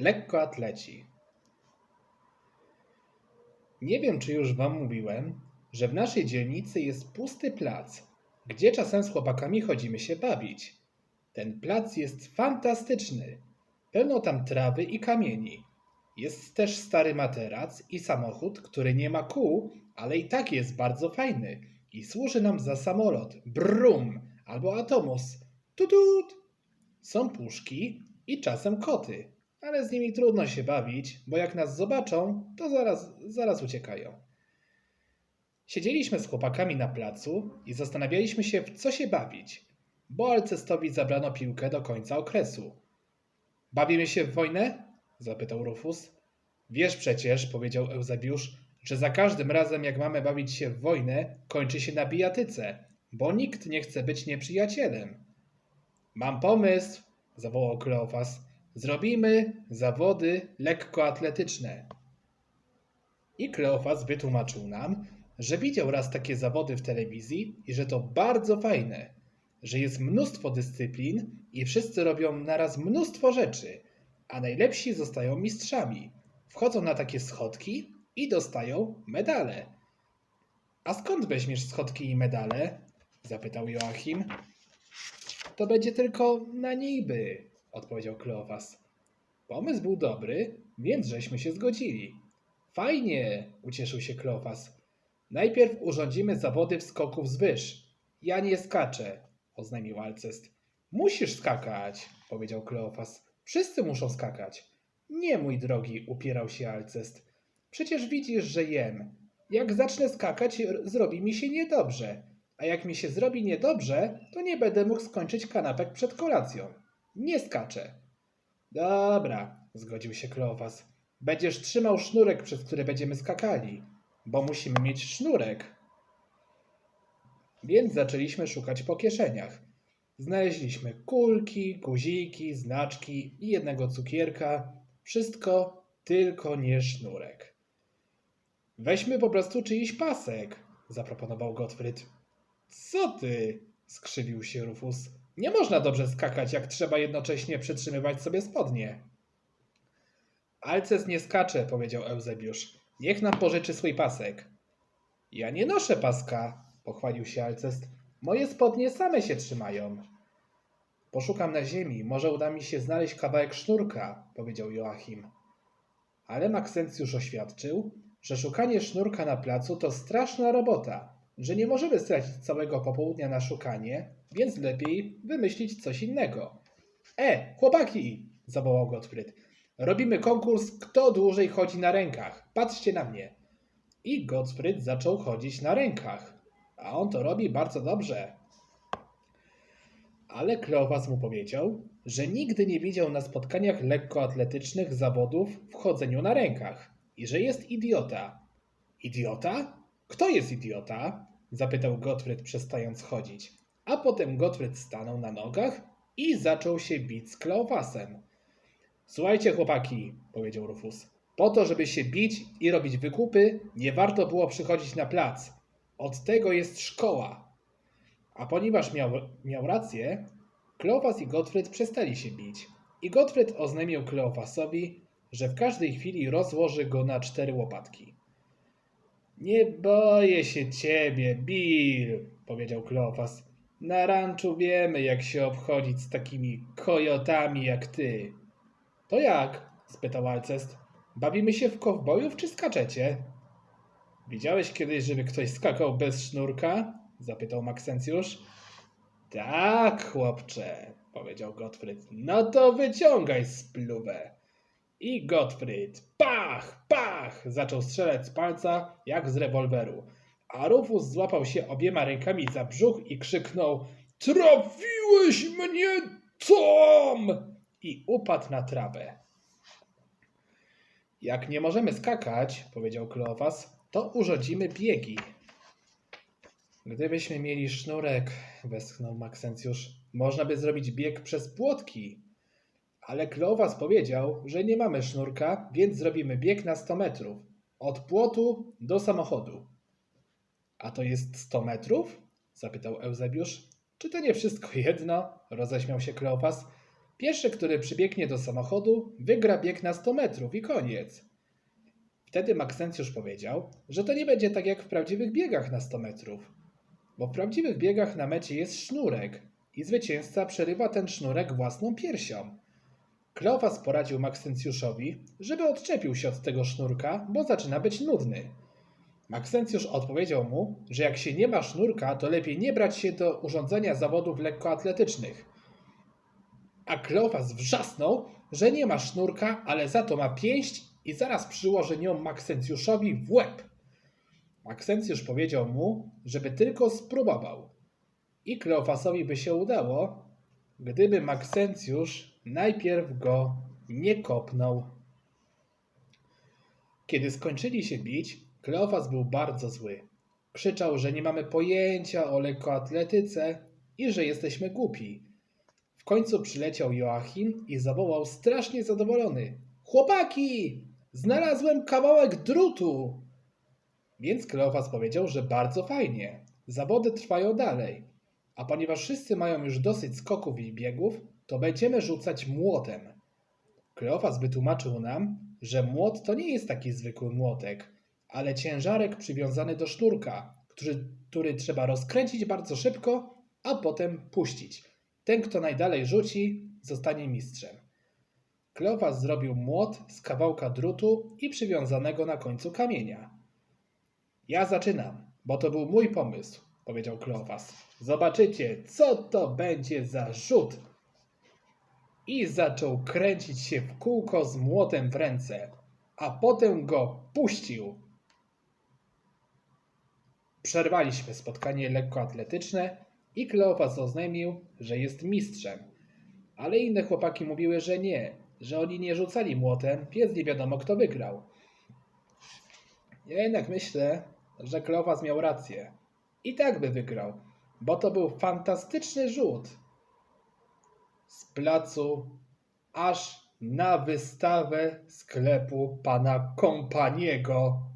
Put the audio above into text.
lekkoatleci. Nie wiem, czy już wam mówiłem, że w naszej dzielnicy jest pusty plac, gdzie czasem z chłopakami chodzimy się bawić. Ten plac jest fantastyczny. Pełno tam trawy i kamieni. Jest też stary materac i samochód, który nie ma kół, ale i tak jest bardzo fajny i służy nam za samolot, brum, albo atomus, tutut. Są puszki i czasem koty, ale z nimi trudno się bawić, bo jak nas zobaczą, to zaraz, zaraz uciekają. Siedzieliśmy z chłopakami na placu i zastanawialiśmy się, w co się bawić, bo Alcestowi zabrano piłkę do końca okresu. Bawimy się w wojnę? zapytał Rufus. Wiesz przecież, powiedział Eusebiusz, że za każdym razem, jak mamy bawić się w wojnę, kończy się na bijatyce, bo nikt nie chce być nieprzyjacielem. Mam pomysł, zawołał Kleofas. Zrobimy zawody lekkoatletyczne. I Kleofas wytłumaczył nam, że widział raz takie zawody w telewizji i że to bardzo fajne, że jest mnóstwo dyscyplin i wszyscy robią naraz mnóstwo rzeczy, a najlepsi zostają mistrzami. Wchodzą na takie schodki i dostają medale. A skąd weźmiesz schodki i medale? zapytał Joachim. To będzie tylko na niby, odpowiedział Kleofas. Pomysł był dobry, więc żeśmy się zgodzili. Fajnie, ucieszył się Kleofas. Najpierw urządzimy zawody w skoku wzwyż. Ja nie skaczę, oznajmił Alcest. Musisz skakać, powiedział Kleofas. Wszyscy muszą skakać. Nie, mój drogi, upierał się Alcest. Przecież widzisz, że jem. Jak zacznę skakać, zrobi mi się niedobrze. A jak mi się zrobi niedobrze, to nie będę mógł skończyć kanapek przed kolacją. Nie skaczę. Dobra, zgodził się Kleofas. Będziesz trzymał sznurek, przez który będziemy skakali, bo musimy mieć sznurek. Więc zaczęliśmy szukać po kieszeniach. Znaleźliśmy kulki, guziki, znaczki i jednego cukierka. Wszystko tylko nie sznurek. Weźmy po prostu czyjś pasek, zaproponował Gottfried. Co ty? skrzywił się Rufus. Nie można dobrze skakać, jak trzeba jednocześnie przytrzymywać sobie spodnie. Alces nie skacze, powiedział Eusebiusz. Niech nam pożyczy swój pasek. Ja nie noszę paska, pochwalił się Alcest. Moje spodnie same się trzymają. Poszukam na ziemi, może uda mi się znaleźć kawałek sznurka, powiedział Joachim. Ale Maksencjusz oświadczył, że szukanie sznurka na placu to straszna robota, że nie możemy stracić całego popołudnia na szukanie, więc lepiej wymyślić coś innego. E, chłopaki! zawołał Gottfried. Robimy konkurs, kto dłużej chodzi na rękach. Patrzcie na mnie. I Gottfried zaczął chodzić na rękach. A on to robi bardzo dobrze. Ale Kleopas mu powiedział, że nigdy nie widział na spotkaniach lekkoatletycznych zawodów w chodzeniu na rękach i że jest idiota. Idiota? Kto jest idiota? zapytał Gottfried przestając chodzić. A potem Gottfried stanął na nogach i zaczął się bić z Kleopasem. Słuchajcie, chłopaki, powiedział Rufus. Po to, żeby się bić i robić wykupy, nie warto było przychodzić na plac. Od tego jest szkoła. A ponieważ miał, miał rację, Kleopas i Gottfried przestali się bić. I Gottfried oznajmił Kleopasowi, że w każdej chwili rozłoży go na cztery łopatki. Nie boję się ciebie, Bill, powiedział Kleopas. Na ranczu wiemy, jak się obchodzić z takimi kojotami jak ty. To jak? spytał Alcest. Bawimy się w kowbojów czy skaczecie? Widziałeś kiedyś, żeby ktoś skakał bez sznurka? zapytał Maksencjusz. Tak, chłopcze, powiedział Gottfried. No to wyciągaj spluwę. I Gottfried, pach, pach, zaczął strzelać z palca jak z rewolweru. A Rufus złapał się obiema rękami za brzuch i krzyknął: Trafiłeś mnie, Tom! I upadł na trawę. Jak nie możemy skakać, powiedział Kleofas, to urządzimy biegi. Gdybyśmy mieli sznurek, westchnął Maksencjusz, można by zrobić bieg przez płotki. Ale Kleofas powiedział, że nie mamy sznurka, więc zrobimy bieg na 100 metrów. Od płotu do samochodu. A to jest 100 metrów? zapytał Eusebiusz. Czy to nie wszystko jedno? roześmiał się Kleofas. Pierwszy, który przybiegnie do samochodu, wygra bieg na 100 metrów i koniec. Wtedy Maksencjusz powiedział, że to nie będzie tak jak w prawdziwych biegach na 100 metrów, bo w prawdziwych biegach na mecie jest sznurek i zwycięzca przerywa ten sznurek własną piersią. Kleofas poradził Maksencjuszowi, żeby odczepił się od tego sznurka, bo zaczyna być nudny. Maksencjusz odpowiedział mu, że jak się nie ma sznurka, to lepiej nie brać się do urządzenia zawodów lekkoatletycznych. A Kleofas wrzasnął, że nie ma sznurka, ale za to ma pięść i zaraz przyłoży nią Maksencjuszowi w łeb. Maksencjusz powiedział mu, żeby tylko spróbował. I Kleofasowi by się udało, gdyby Maksencjusz najpierw go nie kopnął. Kiedy skończyli się bić, Kleofas był bardzo zły. Krzyczał, że nie mamy pojęcia o lekkoatletyce i że jesteśmy głupi. W końcu przyleciał Joachim i zawołał strasznie zadowolony: Chłopaki! Znalazłem kawałek drutu! Więc Kleofas powiedział, że bardzo fajnie. Zawody trwają dalej. A ponieważ wszyscy mają już dosyć skoków i biegów, to będziemy rzucać młotem. Kleofas wytłumaczył nam, że młot to nie jest taki zwykły młotek, ale ciężarek przywiązany do sznurka, który, który trzeba rozkręcić bardzo szybko, a potem puścić. Ten, kto najdalej rzuci, zostanie mistrzem. Kleofas zrobił młot z kawałka drutu i przywiązanego na końcu kamienia. Ja zaczynam, bo to był mój pomysł, powiedział Kleofas. Zobaczycie, co to będzie za rzut. I zaczął kręcić się w kółko z młotem w ręce, a potem go puścił. Przerwaliśmy spotkanie lekkoatletyczne i Kleofas oznajmił, że jest mistrzem. Ale inne chłopaki mówiły, że nie, że oni nie rzucali młotem, więc nie wiadomo kto wygrał. Ja jednak myślę, że Kleofas miał rację. I tak by wygrał, bo to był fantastyczny rzut. Z placu aż na wystawę sklepu pana Kompaniego.